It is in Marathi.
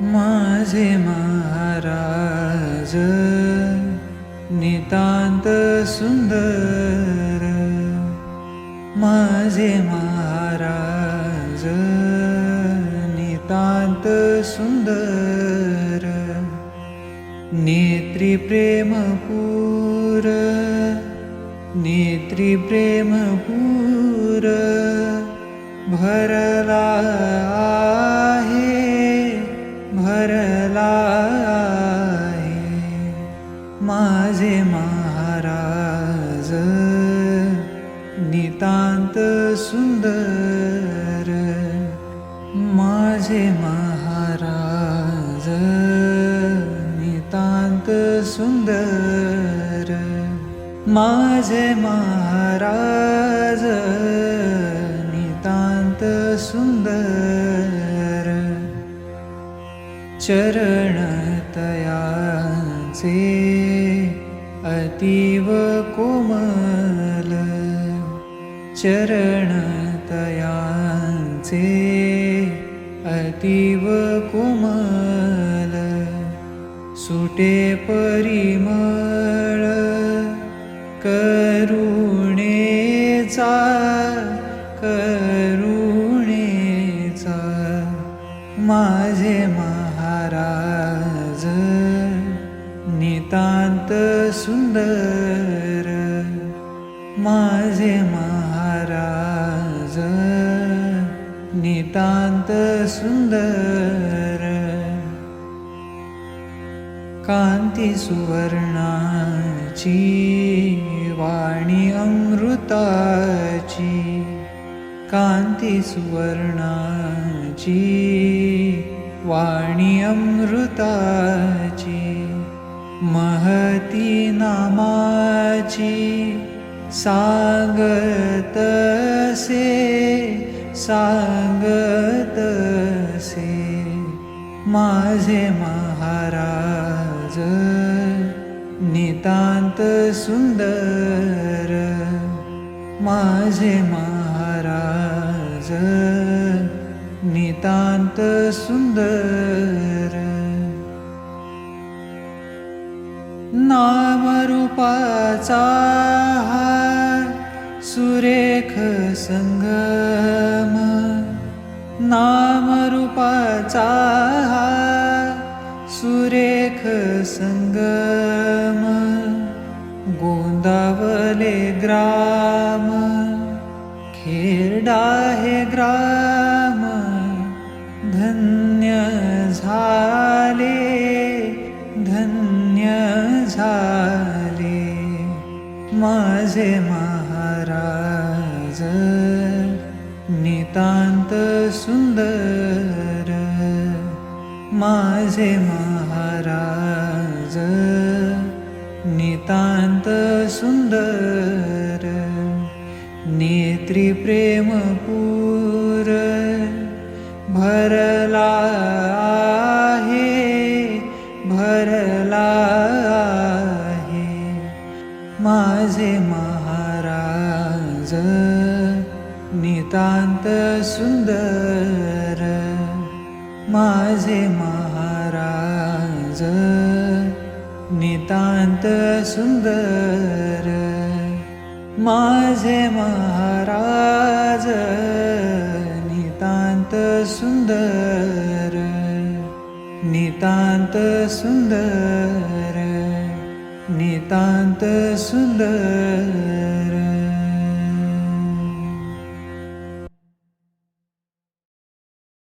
माझे महाराज नितांत सुंदर. माझे महाराज नितांत सुंदर. नेत्री प्रेमपूर नेत्री प्रेमपूर भरला महाराज नितांत सुंदर माझे महाराज नितांत सुंदर माझे महाराज नितांत सुंदर चरण तयाचे अतीव कोमल चरण तयाचे अतीव कोमल सुटे परिमळ करुणेचा करुणेचा माझे महाराज नितांत सुंदर माझे महाराज नितांत सुंदर कांती सुवर्णाची वाणी अमृताची कांती सुवर्णाची वाणी अमृताची महती नामाची सांगतसे सांगतसे माझे महाराज नितांत सुंदर माझे महाराज नितांत सुंदर. नामरूपाचा हा संगम नामरूपाचा हा सुरेख संगम गोंदावले ग्राम खेरडा हे ग्राम धन्य झाले धन्य झाले. माझे मा सुंदर माझे महाराज नितांत सुंदर नेत्री प्रेमपूर भरला आहे भरला आहे. माझे मा नितांत सुंदर माझे महाराज नितांत सुंदर माझे महाराज नितांत सुंदर नितांत सुंदर नितांत सुंदर.